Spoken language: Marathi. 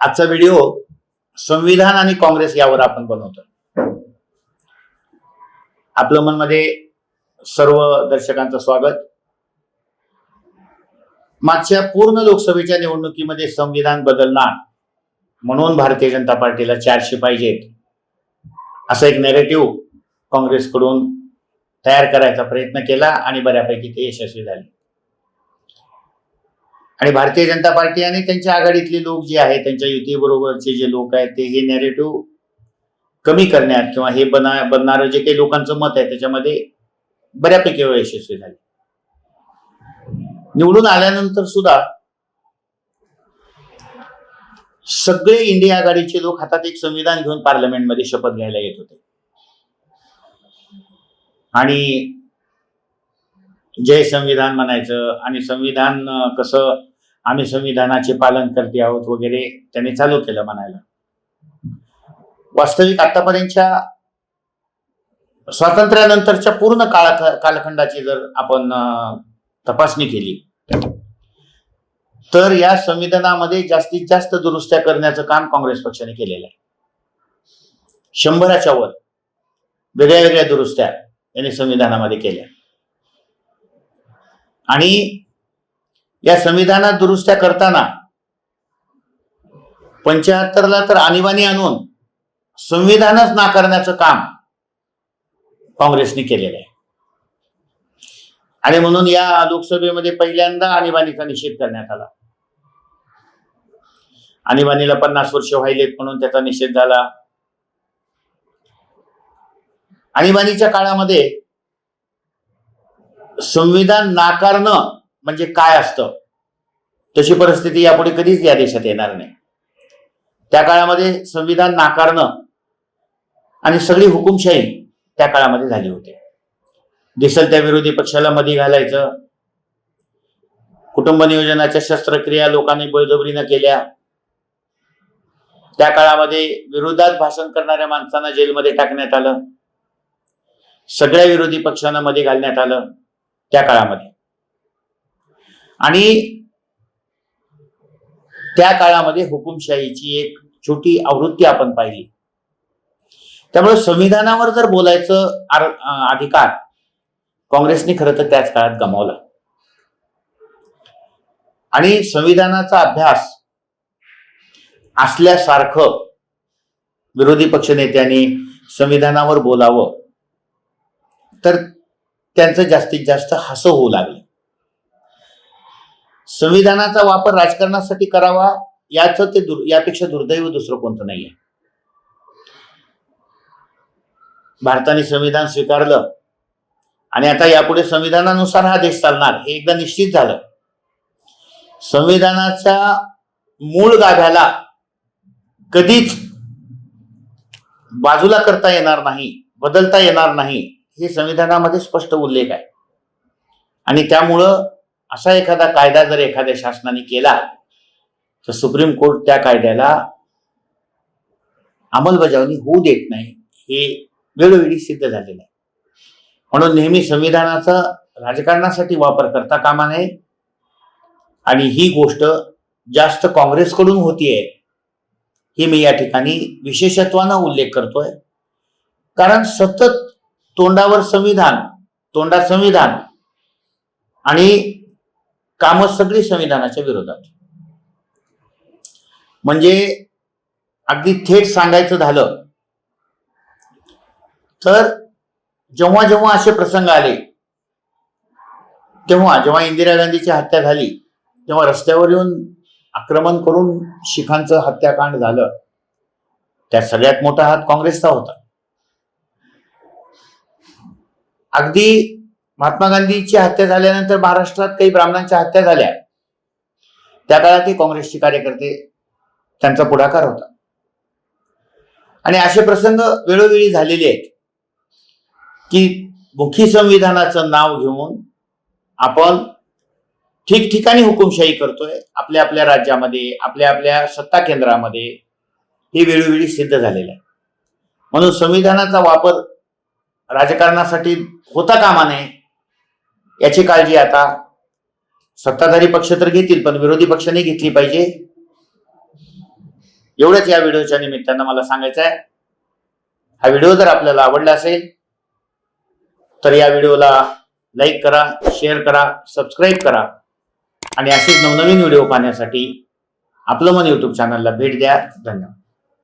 आजचा व्हिडिओ संविधान आणि काँग्रेस यावर आपण बनवतो आपलं मनमध्ये सर्व दर्शकांचं स्वागत. मागच्या पूर्ण लोकसभेच्या निवडणुकीमध्ये संविधान बदलणार म्हणून भारतीय जनता पार्टीला चारशे पाहिजेत. असा एक नेरेटिव्ह काँग्रेसकडून तयार करायचा प्रयत्न केला आणि बऱ्यापैकी ते यशस्वी झाले. आणि भारतीय जनता पार्टी आणि त्यांच्या आघाडीतले लोक जे आहेत त्यांच्या युतीबरोबरचे जे लोक आहेत ते हे नॅरेटिव्ह कमी करण्यात किंवा हे बना बनणारं जे काही लोकांचं मत आहे त्याच्यामध्ये बऱ्यापैकी यशस्वी झाले. निवडून आल्यानंतर सुद्धा सगळे इंडिया आघाडीचे लोक हातात एक संविधान घेऊन पार्लमेंटमध्ये शपथ घ्यायला येत होते. आणि जय संविधान म्हणायचं आणि संविधान कसं आम्ही संविधानाचे पालन करते आहोत वगैरे त्यांनी चालू केलं म्हणायला. वास्तविक आतापर्यंतच्या स्वातंत्र्यानंतरच्या पूर्ण काळा कालखंडाची जर आपण तपासणी केली तर या संविधानामध्ये जास्तीत जास्त दुरुस्त्या करण्याचं काम काँग्रेस पक्षाने केलेलं आहे. शंभराच्या वर वेगळ्या वेगळ्या दुरुस्त्या यांनी संविधानामध्ये केल्या. आणि या संविधानात दुरुस्त्या करताना पंच्याहत्तरला तर आणीबाणी आणून संविधानच नाकारण्याचं काम काँग्रेसने केलेलं आहे. आणि म्हणून या लोकसभेमध्ये पहिल्यांदा आणीबाणीचा निषेध करण्यात आला. आणीबाणीला पन्नास वर्ष व्हायलेत म्हणून त्याचा निषेध झाला. आणीबाणीच्या काळामध्ये संविधान नाकारणं म्हणजे काय असतं? तशी परिस्थिती यापुढे कधीच या देशात येणार नाही. त्या काळामध्ये संविधान नाकारणं आणि सगळी हुकुमशाही त्या काळामध्ये झाली होती. दिसल त्या विरोधी पक्षाला मध्ये घालायचं. कुटुंब नियोजनाच्या शस्त्रक्रिया लोकांनी बळजबरीनं केल्या. त्या काळामध्ये विरोधात भाषण करणाऱ्या माणसांना जेलमध्ये टाकण्यात आलं. सगळ्या विरोधी पक्षांना मध्ये घालण्यात आलं त्या काळामध्ये. आणि त्या काळामध्ये हुकुमशाहीची एक छोटी आवृत्ती आपण पाहिली. त्यामुळे संविधानावर जर बोलायचं अधिकार काँग्रेसने खरं तर त्याच काळात गमावला. आणि संविधानाचा अभ्यास असल्यासारखं विरोधी पक्षनेत्यांनी संविधानावर बोलावं तर त्यांचं जास्तीत जास्त हसं होऊ लागलं. संविधानाचा वापर राजकारणासाठी करावा याच ते दुर यापेक्षा दुर्दैव दुसरं कोणतं नाहीये. भारताने संविधान स्वीकारलं आणि आता यापुढे संविधानानुसार हा देश चालणार हे एकदा निश्चित झालं. संविधानाच्या मूळ गाभ्याला कधीच बाजूला करता येणार नाही बदलता येणार नाही हे संविधानामध्ये स्पष्ट उल्लेख आहे. आणि त्यामुळं असा एखादा कायदा जर एखाद्या शासनाने केला तर सुप्रीम कोर्ट त्या कायद्याला अंमलबजावणी होऊ देत नाही हे वेळोवेळी सिद्ध झालेलं आहे. म्हणून नेहमी संविधानाचा राजकारणासाठी वापर करता कामा नये आणि ही गोष्ट जास्त काँग्रेसकडून होतीये हे मी या ठिकाणी विशेषत्वानं उल्लेख करतोय. कारण सतत तोंडावर संविधान तोंडात संविधान आणि कामं सगळी संविधानाच्या विरोधात. म्हणजे अगदी थेट सांगायचं झालं तर जेव्हा जेव्हा असे प्रसंग आले तेव्हा जेव्हा इंदिरा गांधीची हत्या झाली तेव्हा रस्त्यावर येऊन आक्रमण करून शिखांचं हत्याकांड झालं त्यात सगळ्यात मोठा हात काँग्रेसचा होता. अगदी महात्मा गांधीची हत्या झाल्यानंतर महाराष्ट्रात काही ब्राह्मणांच्या हत्या झाल्या. त्या काळातही काँग्रेसचे कार्यकर्ते त्यांचा पुढाकार होता. आणि असे प्रसंग वेळोवेळी झालेले आहेत की मुखी संविधानाचं नाव घेऊन आपण ठिकठिकाणी हुकुमशाही करतोय आपल्या आपल्या राज्यामध्ये आपल्या आपल्या सत्ता केंद्रामध्ये हे वेळोवेळी सिद्ध झालेलं आहे. म्हणून संविधानाचा वापर राजकारणासाठी होता कामा नये याची काळजी आता सत्ताधारी पक्ष तर घेतील पण विरोधी पक्षाने घेतली पाहिजे. एवढंच या व्हिडिओच्या निमित्तानं मला सांगायचं आहे. हा व्हिडिओ जर आपल्याला आवडला असेल तर या व्हिडिओला लाईक करा शेअर करा सबस्क्राईब करा. आणि असेच नवनवीन व्हिडिओ पाहण्यासाठी आपलं मन युट्यूब चॅनलला भेट द्या. धन्यवाद.